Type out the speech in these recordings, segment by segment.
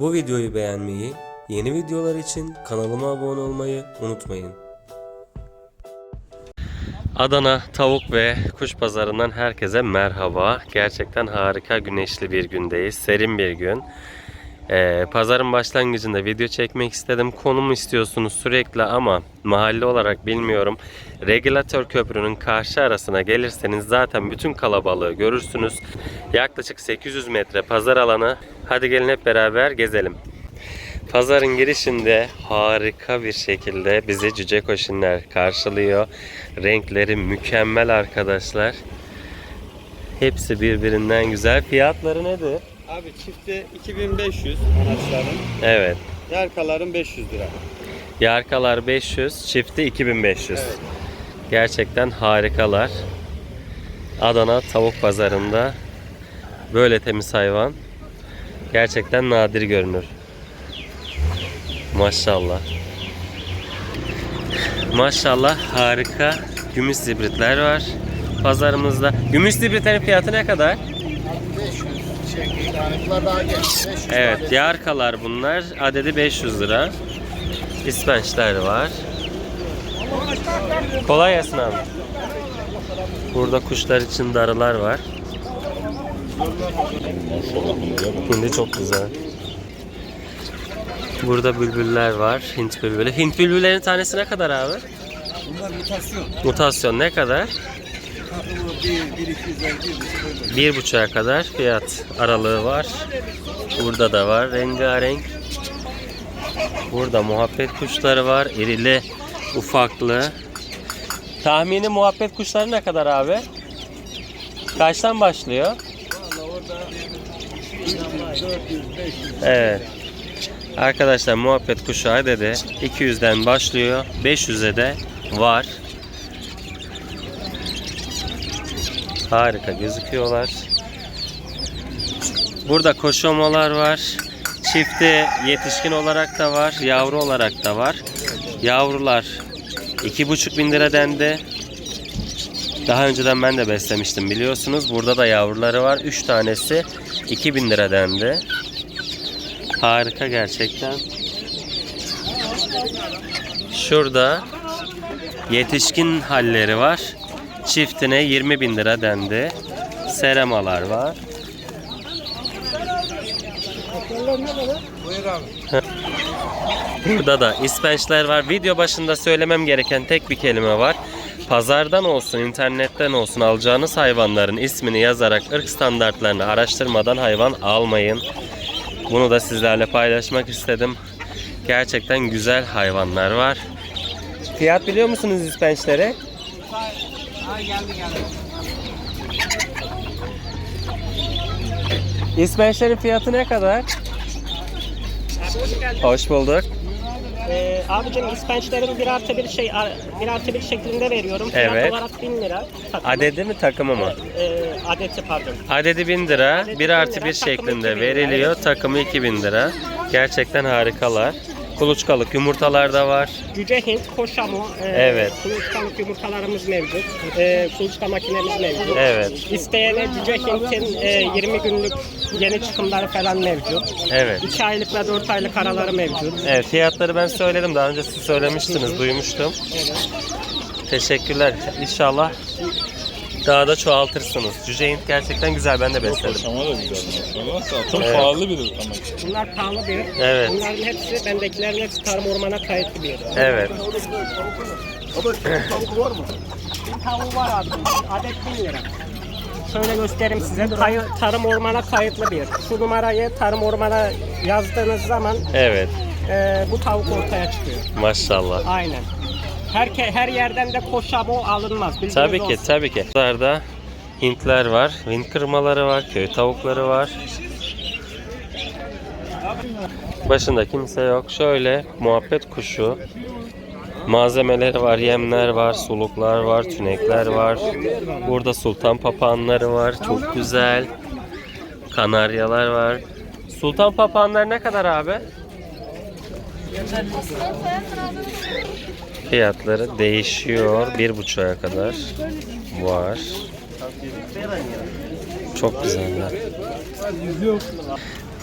Bu videoyu beğenmeyi, yeni videolar için kanalıma abone olmayı unutmayın. Adana Tavuk ve Kuş Pazarı'ndan herkese merhaba. Gerçekten harika güneşli bir gündeyiz. Serin bir gün. Ee, pazarın başlangıcında video çekmek istedim. Konum istiyorsunuz sürekli ama mahalle olarak bilmiyorum. Regülatör köprünün karşı arasına gelirseniz zaten bütün kalabalığı görürsünüz. Yaklaşık 800 metre pazar alanı. Hadi gelin hep beraber gezelim. Pazarın girişinde harika bir şekilde bizi cüce koşunlar karşılıyor. Renkleri mükemmel arkadaşlar. Hepsi birbirinden güzel. Fiyatları nedir? Abi çifte 2500 anaçların, Evet. yarkaların 500 lira. Yarkalar 500, çifti 2500. Gerçekten harikalar. Adana tavuk pazarında böyle temiz hayvan gerçekten nadir görünür. Maşallah. Maşallah harika gümüş zibritler var pazarımızda. Gümüş zibritlerin fiyatı ne kadar? 500 yani bunlar daha genç. 500 Evet, tane. yarkalar bunlar. Adedi 500 lira. İspençler var. Kolay gelsin abi. Burada kuşlar için darılar var. Hindi çok güzel. Burada bülbüller var. Hint bülbülü. Hint bülbüllerin tanesi ne kadar abi? Bunlar mutasyon. Mutasyon ne kadar? Takımı 1, 1, 200 1, Bir buçuğa kadar fiyat aralığı var. Burada da var rengarenk. Burada muhabbet kuşları var. İrili, ufaklı. Tahmini muhabbet kuşları ne kadar abi? Kaçtan başlıyor? Evet. Arkadaşlar muhabbet kuşu adedi 200'den başlıyor. 500'e de var. Harika gözüküyorlar. Burada koşomalar var. Çifti yetişkin olarak da var. Yavru olarak da var. Yavrular 2,5 bin lira dendi. Daha önceden ben de beslemiştim biliyorsunuz. Burada da yavruları var. 3 tanesi 2000 lira dendi. Harika gerçekten. Şurada yetişkin halleri var. Çiftine 20 bin lira dendi. Seremalar var. Burada da ispençler var. Video başında söylemem gereken tek bir kelime var. Pazardan olsun, internetten olsun alacağınız hayvanların ismini yazarak ırk standartlarını araştırmadan hayvan almayın. Bunu da sizlerle paylaşmak istedim. Gerçekten güzel hayvanlar var. Fiyat biliyor musunuz ispençlere? İspençlerin fiyatı ne kadar? Hoş bulduk. Ee, abicim ispençlerin bir artı bir şey bir artı bir şeklinde veriyorum. Fiyat Evet. olarak 1000 lira. Takımı. Adedi mi takımı mı? Ee, adeti pardon. Adedi 1000 lira, Adedi 1 bin artı lira, 1 takımı şeklinde 2000 lira, veriliyor. Takımı 2000 lira. Gerçekten harikalar. Kuluçkalık yumurtalar da var. Cüce Hint, Koşamo, e, Evet. kuluçkalık yumurtalarımız mevcut. E, kuluçka makinemiz mevcut. Evet. İsteyene Cüce Hint'in e, 20 günlük yeni çıkımları falan mevcut. Evet. 2 aylık ve 4 aylık araları mevcut. Evet, fiyatları ben söyledim. Daha önce siz söylemiştiniz, duymuştum. Teşekkürler. İnşallah daha da çoğaltırsınız. Cüce Hint gerçekten güzel. Ben de besledim. Ama da güzel maşallah. Çok Evet. pahalı bir ama. Bunlar pahalı bir. Evet. Bunların hepsi, bendekilerin hepsi tarım ormana kayıtlı bir. Evet. Bir tavuğu var abi. Adet 1000 lira. Şöyle göstereyim size. Kayı, tarım ormana kayıtlı bir. Şu numarayı tarım ormana yazdığınız zaman Evet. e, bu tavuk ortaya çıkıyor. Maşallah. Aynen. Her, her yerden de koşabo alınmaz. Bilginiz Tabii ki, olsun. tabii ki. Burada Hintler var, Hint kırmaları var, köy tavukları var. Başında kimse yok. Şöyle muhabbet kuşu. Malzemeleri var, yemler var, suluklar var, tünekler var. Burada sultan papağanları var. Çok güzel. Kanaryalar var. Sultan papağanlar ne kadar abi? Fiyatları değişiyor. Bir buçuğa kadar var. Çok güzeller.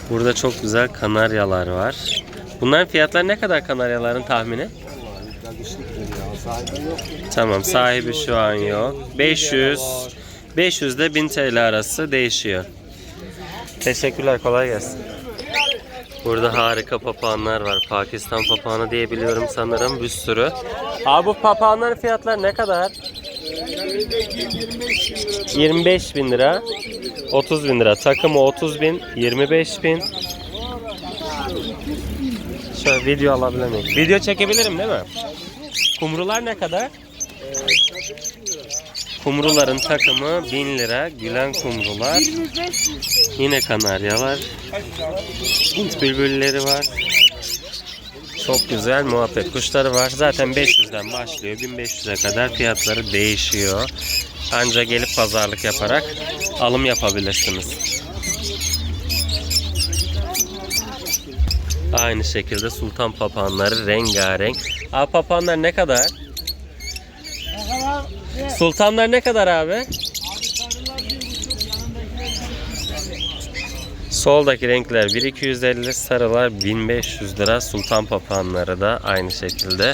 Burada çok güzel kanaryalar var. Bunların fiyatları ne kadar kanaryaların tahmini? Tamam sahibi şu an yok. 500 500 ile 1000 TL arası değişiyor. Teşekkürler kolay gelsin. Burada harika papağanlar var. Pakistan papağanı diye biliyorum sanırım bir sürü. Abi bu papağanların fiyatları ne kadar? 25 bin lira. 30 bin lira. Takımı 30 bin. 25 bin. Şöyle video alabilir miyim? Video çekebilirim değil mi? Kumrular ne kadar? Kumruların takımı 1000 lira. Gülen kumrular. Yine kanaryalar. Hint bülbülleri var. Çok güzel muhabbet kuşları var. Zaten 500'den başlıyor. 1500'e kadar fiyatları değişiyor. Ancak gelip pazarlık yaparak alım yapabilirsiniz. Aynı şekilde sultan papağanları rengarenk. Aa papağanlar ne kadar? Sultanlar ne kadar abi? Soldaki renkler 1250, sarılar 1500 lira. Sultan papağanları da aynı şekilde.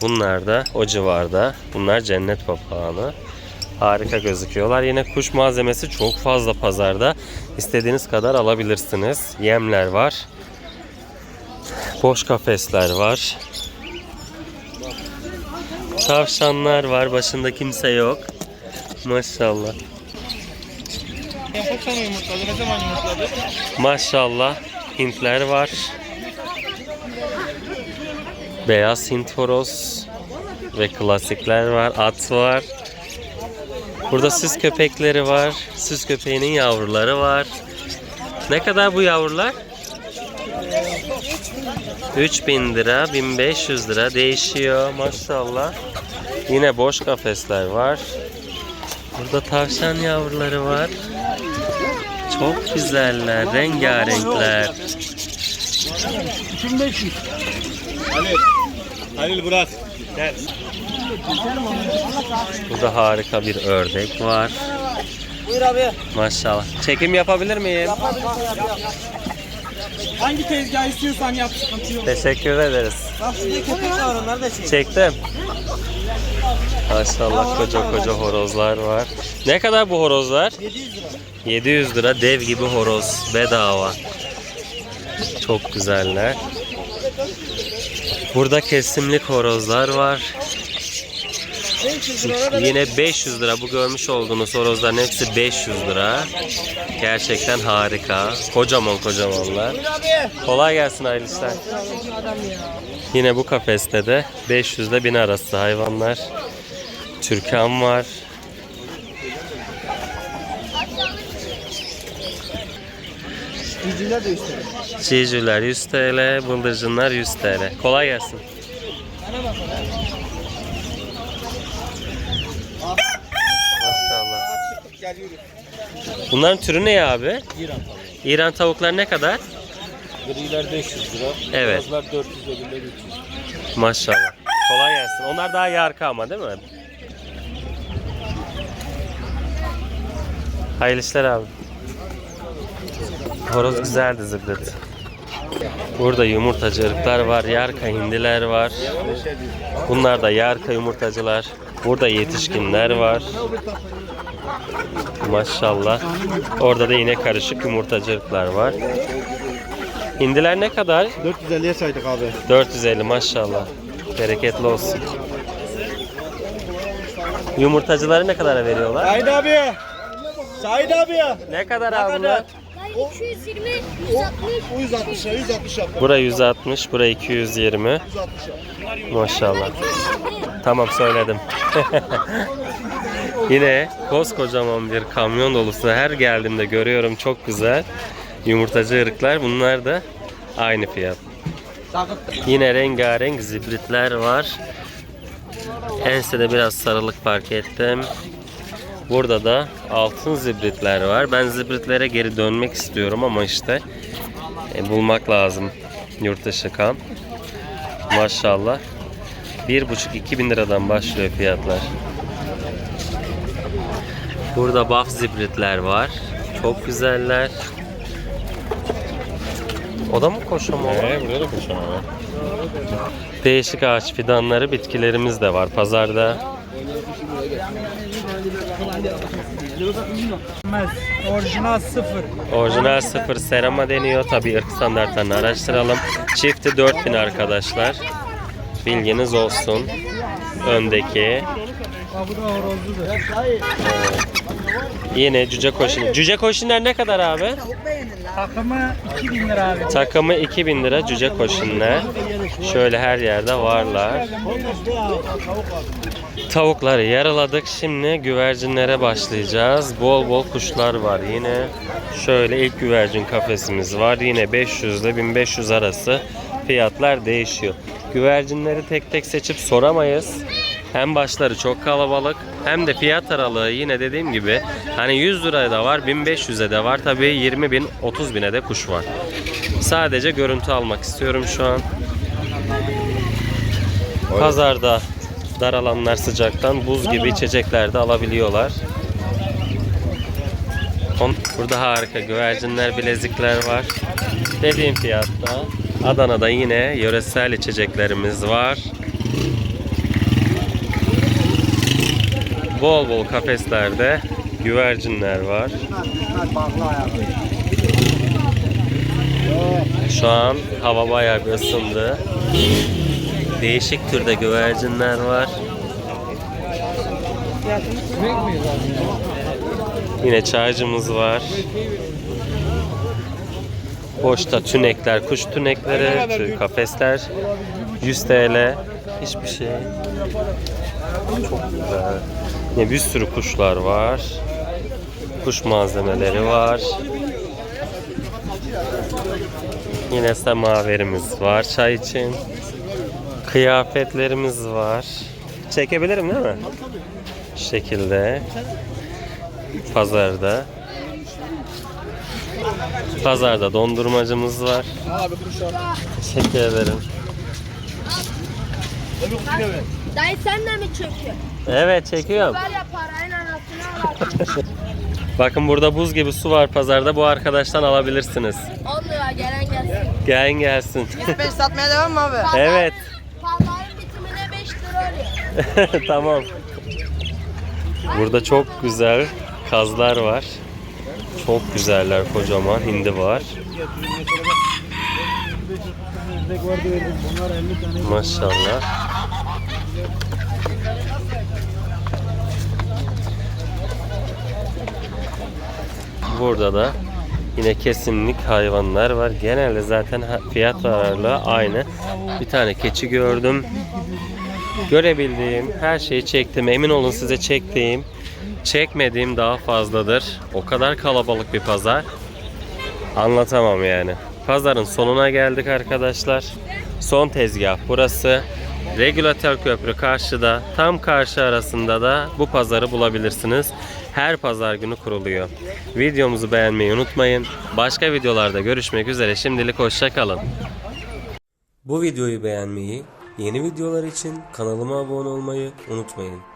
Bunlar da o civarda. Bunlar cennet papağanı. Harika gözüküyorlar. Yine kuş malzemesi çok fazla pazarda. İstediğiniz kadar alabilirsiniz. Yemler var. Boş kafesler var. Tavşanlar var. Başında kimse yok. Maşallah. Yaprak sana yumurtladı. Ne zaman yumurtladı? Maşallah Hintler var. Beyaz Hint horoz ve klasikler var. At var. Burada süs köpekleri var. Süs köpeğinin yavruları var. Ne kadar bu yavrular? 3000 lira, 1500 lira değişiyor maşallah. Yine boş kafesler var. Burada tavşan yavruları var. Çok güzeller, rengarenkler. Halil. Halil bırak. Gel. Burada harika bir ördek var. Buyur abi. Maşallah. Çekim yapabilir miyim? Hangi tezgah istiyorsan yap sıkıntı yok. Teşekkür ederiz. Bak şurada köpek var onları da çek. Çektim. Maşallah koca koca horozlar var. Ne kadar bu horozlar? 700 lira. 700 lira dev gibi horoz bedava. Çok güzeller. Burada kesimlik horozlar var. 500 lira da Yine 500 lira bu görmüş olduğunuz horozların hepsi 500 lira. Gerçekten harika. Kocaman kocamanlar. Kolay gelsin hayırlı işler. Yine bu kafeste de 500 ile 1000 arası hayvanlar. Türkan var. Gücüler de üstüne. Çiğcüler 100 TL, bıldırcınlar 100 TL. Kolay gelsin. Maşallah. Gel yürü. Bunların türü ne abi? İran tavuğu. İran tavuklar ne kadar? Griler 500 lira. Evet. Beyazlar 450 ile 300. Maşallah. Kolay gelsin. Onlar daha yarka ama değil mi? Hayırlı işler abi. Horoz güzeldi zıbdet. Burada yumurtacı ırklar var. Yarka hindiler var. Bunlar da yarka yumurtacılar. Burada yetişkinler var. Maşallah. Orada da yine karışık yumurtacı ırklar var. Hindiler ne kadar? 450'ye saydık abi. 450 maşallah. Bereketli olsun. Yumurtacıları ne kadara veriyorlar? Said abi. Said abi. Ne kadar abi bunlar? Ben 220, 160. O 160 ya 160 yaptı. Bura 160, bura 220. 160 yaptı. Maşallah. Tamam söyledim. Yine koskocaman bir kamyon dolusu her geldiğimde görüyorum çok güzel. Yumurtacı ırklar bunlar da aynı fiyat. Yine rengarenk zibritler var. Ensede biraz sarılık fark ettim. Burada da altın zibritler var. Ben zibritlere geri dönmek istiyorum ama işte e, bulmak lazım yurt dışı kan. Maşallah. 1,5-2 bin liradan başlıyor fiyatlar. Burada buff zibritler var. Çok güzeller. O da mı koşama? Ee, burada da koşama var. Değişik ağaç fidanları, bitkilerimiz de var pazarda. Orijinal sıfır. Orijinal sıfır serama deniyor. Tabi ırk standartlarını araştıralım. Çifti 4000 arkadaşlar. Bilginiz olsun. Öndeki. Yine cüce koşun. Cüce koşunlar ne kadar abi? Takımı 2000 lira abi. Takımı 2000 lira cüce koşunlar. Şöyle her yerde varlar. Tavukları yaraladık. Şimdi güvercinlere başlayacağız. Bol bol kuşlar var yine. Şöyle ilk güvercin kafesimiz var. Yine 500 ile 1500 arası fiyatlar değişiyor. Güvercinleri tek tek seçip soramayız. Hem başları çok kalabalık hem de fiyat aralığı yine dediğim gibi hani 100 liraya da var 1500'e de var tabii 20 bin 30 bine de kuş var. Sadece görüntü almak istiyorum şu an. Pazarda daralanlar sıcaktan buz gibi içecekler de alabiliyorlar. Burada harika güvercinler, bilezikler var. Dediğim fiyatta. Adana'da yine yöresel içeceklerimiz var. Bol bol kafeslerde güvercinler var. Şu an hava bayağı bir ısındı. Değişik türde güvercinler var. Yine çaycımız var. Boşta tünekler, kuş tünekleri, tü- kafesler 100 TL. Hiçbir şey. Çok güzel. Yine bir sürü kuşlar var. Kuş malzemeleri var. Yine semaverimiz var çay için. Kıyafetlerimiz var. Çekebilirim değil mi? Şu şekilde. Pazarda. Pazarda dondurmacımız var. Teşekkür ederim. Dayı sen de mi çekiyorsun? Evet çekiyorum. Ver ya parayla anasını al. Bakın burada buz gibi su var pazarda. Bu arkadaştan alabilirsiniz. 10 lira gelen gelsin. Gelin gelsin. Ben satmaya devam mı abi? evet. Pazarın bitimine 5 lira oluyor. tamam. Burada çok güzel kazlar var. Çok güzeller kocaman hindi var. Maşallah. Burada da yine kesimlik hayvanlar var. Genelde zaten fiyat ağırlığı aynı. Bir tane keçi gördüm. Görebildiğim her şeyi çektim. Emin olun size çektiğim, çekmediğim daha fazladır. O kadar kalabalık bir pazar. Anlatamam yani. Pazarın sonuna geldik arkadaşlar. Son tezgah burası. Regülatör köprü karşıda. Tam karşı arasında da bu pazarı bulabilirsiniz. Her pazar günü kuruluyor. Videomuzu beğenmeyi unutmayın. Başka videolarda görüşmek üzere. Şimdilik hoşçakalın. Bu videoyu beğenmeyi, yeni videolar için kanalıma abone olmayı unutmayın.